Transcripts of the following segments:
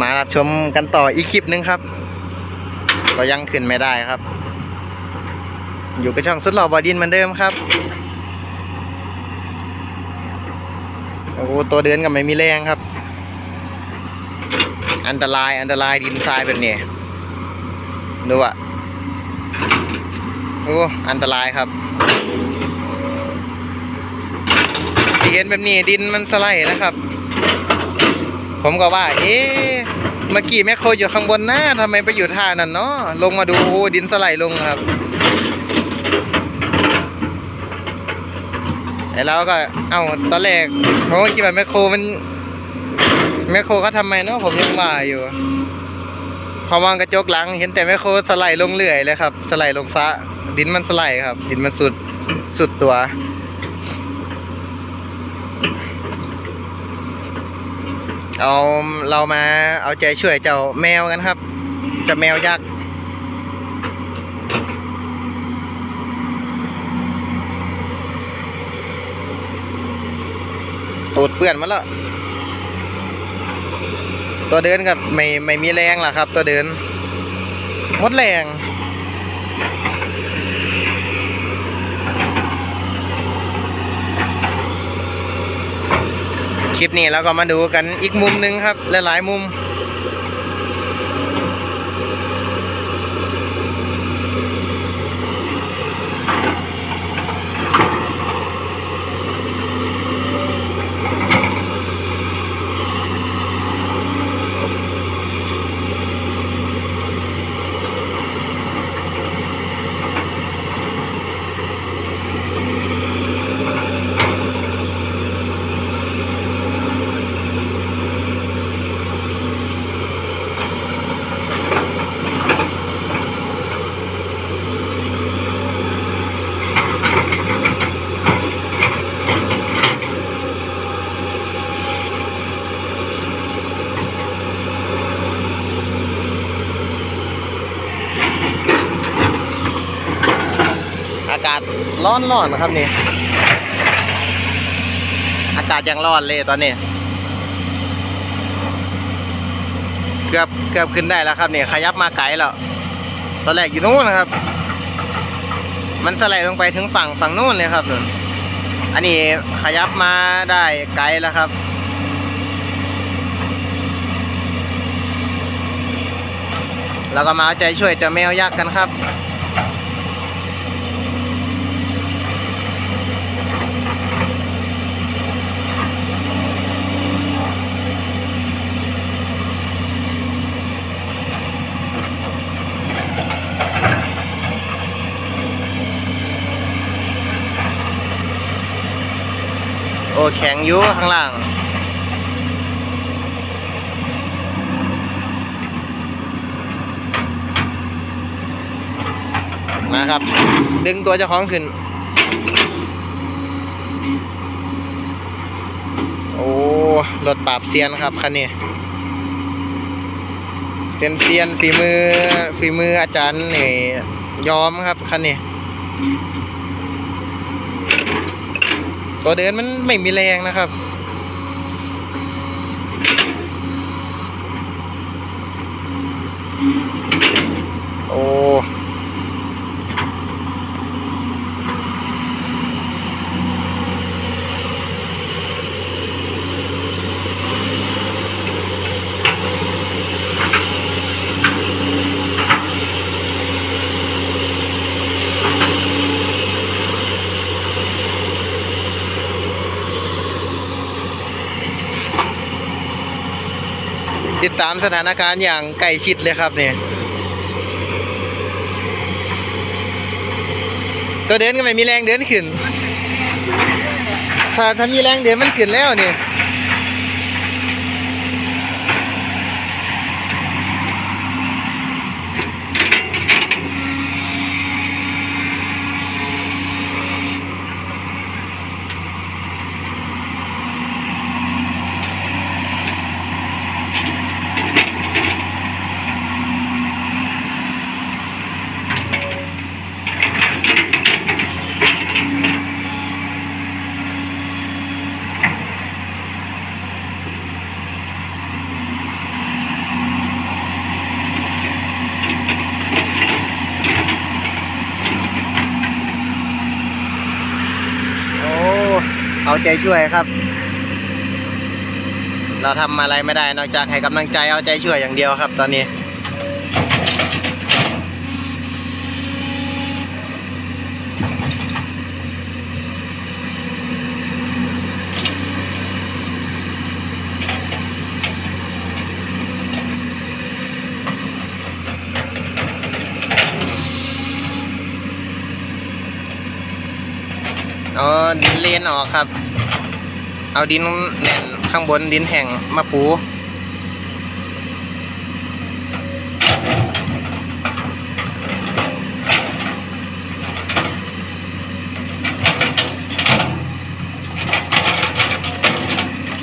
มารับชมกันต่ออีกคลิปหนึ่งครับ ก็ยังขึ้นไม่ได้ครับ อยู่กับช่องสุดหล่อบอดินเหมือนเดิมครับโอ้ตัวเดินก็ไม่มีแรงครับ อันตรายอันตรายดินทรายแบบนี้ดูอะโอ้อันตรายครับที่เห็นแบบนี้ดินมันสไลด์นะครับ ผมก็ว่า เอ๊ะเมื่อกี้แม่โคอยู่ข้างบนนะทำไมไปอยู่ท่านั้นเนาะลงมาดูโอ้ดินสไลด์ลงครับแต่เราก็ เอ้าตอนแรกผมก็คิดว่าแมคโคมันแมคโคเขาทำไมเนาะผมยังว่าอยู่พอมองกระจกหลังเห็นแต่แมคโคสไลด์ลงเรื่อยเลยครับ สไลด์ลงซะดินมันสไลด์ครับ ดินมันสุดสุดตัว เอาเรามาเอาใจช่วยเจ้าแมวกันครับเจ้าแมวยักษ์ตูดเปื้อนมาแล้วตัวเดินกับไม่ไม่มีแรงล่ะครับ ตัวเดินหมดแรง คลิปนี้เราก็มาดูกันอีกมุมหนึ่งครับ หลายๆมุม อากาศ ร้อนร้อนนะครับนี่ อากาศยังร้อนเลยตอนนี้ เกือบเกือบขึ้นได้แล้วครับนี่ขยับมาไกลแล้ว ตอนแรกอยู่นู้นนะครับ มันสไลด์ลงไปถึงฝั่งฝั่งนู้นเลยครับนู่นอันนี้ขยับมาได้ไกลแล้วครับเราก็มาเอาใจช่วยเจ้าแมวยักษ์กันครับ โอยู่ข้างล่างมาครับ ดึงตัวเจ้าของขึ้น โอ้รถปราบเซียนครับคันนี้เซียนเซียนฝีมือฝีมืออาจารย์นี่ยอมครับคันนี้ ตัวเดินมันไม่มีแรงนะครับ โอ้ ติดตามสถานการณ์อย่างใกล้ชิดเลยครับเนี่ยตัวเดินก็ไม่มีแรงเดินขึ้น ถ้าถ้ามีแรงเดินมันขึ้นแล้วเนี่ย ใจช่วยครับ เราทำอะไรไม่ได้นอกจากให้กำลังใจเอาใจช่วยอย่างเดียวครับ ตอนนี้เอาดินเลนออกครับ เอาดินแน่นข้างบนดินแห้งมาปู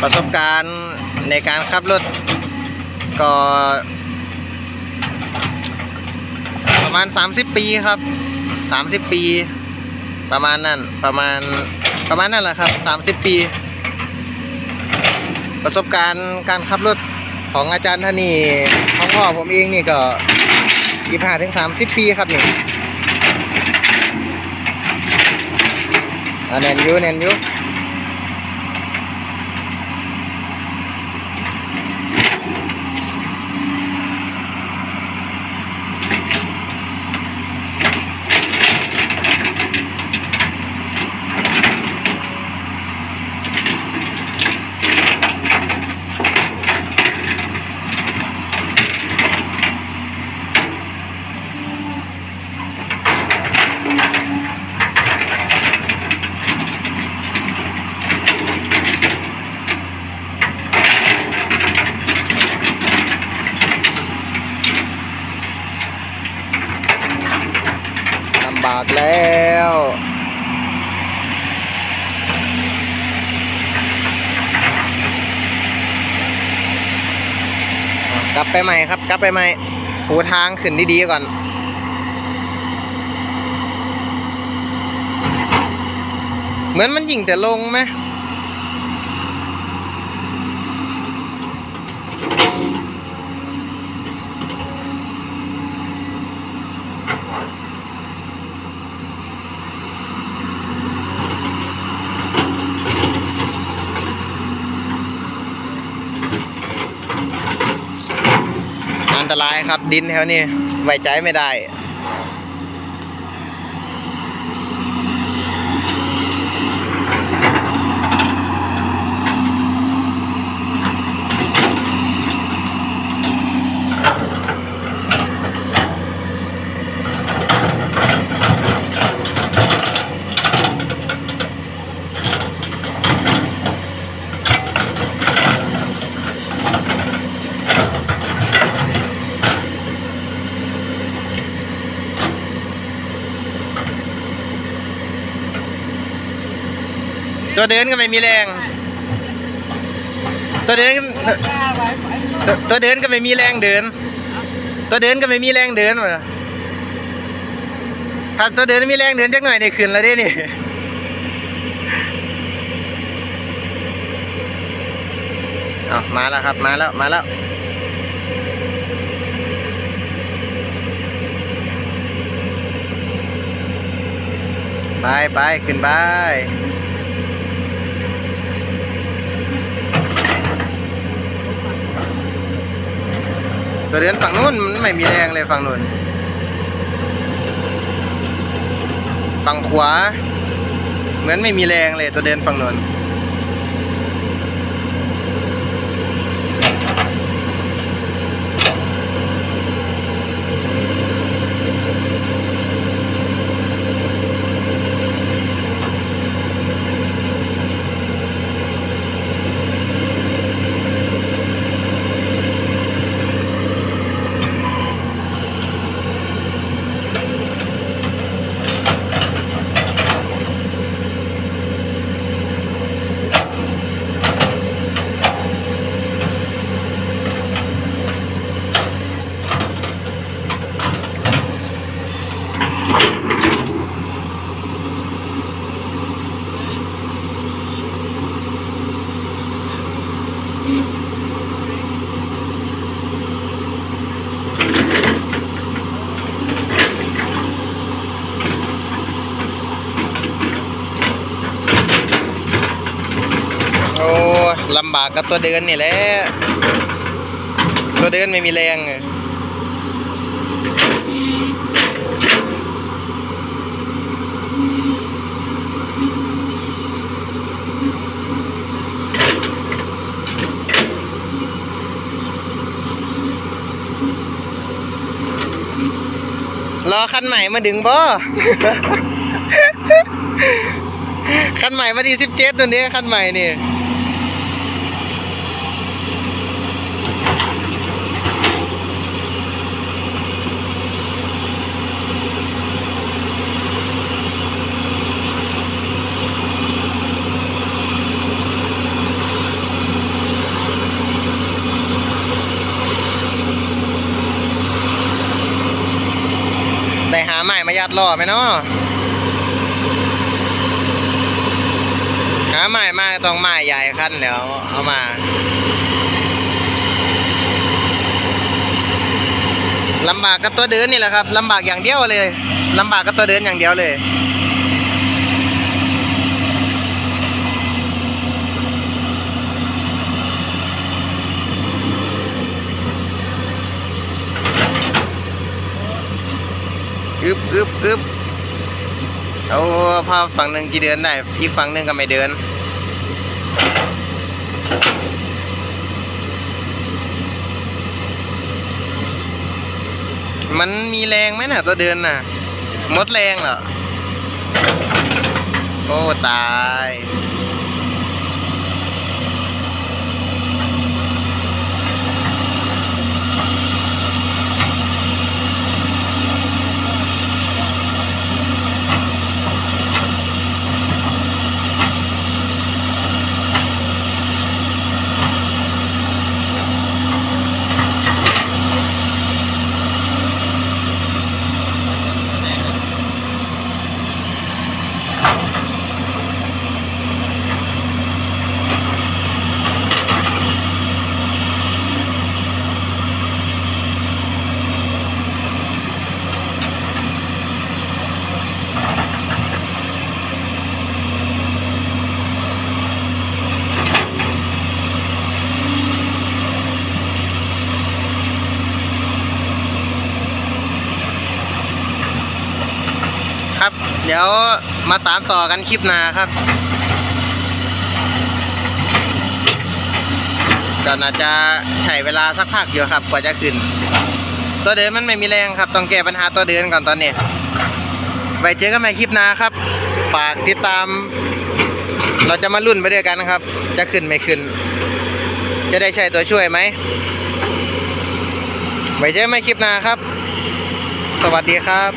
ประสบการณ์ในการขับรถก็ ประมาณ 30 ปีครับ 30 ปี ประมาณนั้นประมาณประมาณนั่นแหละครับ 30 ปี ประสบการณ์การขับรถของอาจารย์ท่านนี่ของพ่อผมเองนี่ก็ยี่ห้าถึงสามสิบปีครับนี่แน่นอยูแน่นอยูากแล้ว กลับไปใหม่ครับ กลับไปใหม่หูทางขึ้นดีๆก่อนเหมือนมันยิงแต่ลงไหม ตรายครับดินแถวนี้ไว้ใจไม่ได้ ตัวเดินก็ไม่มีแรง ตัวเดินตัวเดินก็ไม่มีแรงเดิน ตัวเดินก็ไม่มีแรงเดินวะถ้าตัวเดินมีแรงเดินจักหน่อยได้ขึ้นแล้วเด้นี่เอามาแล้วครับมาแล้วมาแล้วไปไปขึ้นไป ตัวเดินฝั่งนู้นมันไม่มีแรงเลยฝั่งนู้นฝั่งขวา เหมือนไม่มีแรงเลยตัวเดินฝั่งนู้น ตำบากกับตัวเดินนี่แหละ ตัวเดินไม่มีแรงรอคันใหม่มาดึงบ่คันใหม่มาดีสิบเจ็ดตัวนี้คันใหม่นี่ ได้หาใหม่มายัดล่อไหมเนาะหาใหม่มาต้องไม้ใหญ่ขั้นแล้วเอามา ลำบากกับตัวเดินนี่แหละครับลำบากอย่างเดียวเลยลำบากกับตัวเดินอย่างเดียวเลย อึบอึบอึบเอาพาฝั่งหนึ่งกี่เดือนได้ อีกฝั่งหนึ่งก็ไม่เดิน มันมีแรงไหมน่ะ ตัวเดินน่ะหมดแรงเหรอ โอ้ ตาย เดี๋ยวมาตามต่อกันคลิปหน้าครับก็น่าจะใช้เวลาสักพักอยู่ครับ กว่าจะขึ้น ตัวเดินมันไม่มีแรงครับ ต้องแก้ปัญหาตัวเดินก่อนตอนนี้ ไว้เจอกันใหม่คลิปหน้าครับฝากติดตาม เราจะมาลุ้นไปด้วยกันนะครับ จะขึ้นไม่ขึ้น จะได้ใช้ตัวช่วยไหมไว้เจอกันใหม่คลิปหน้าครับ สวัสดีครับ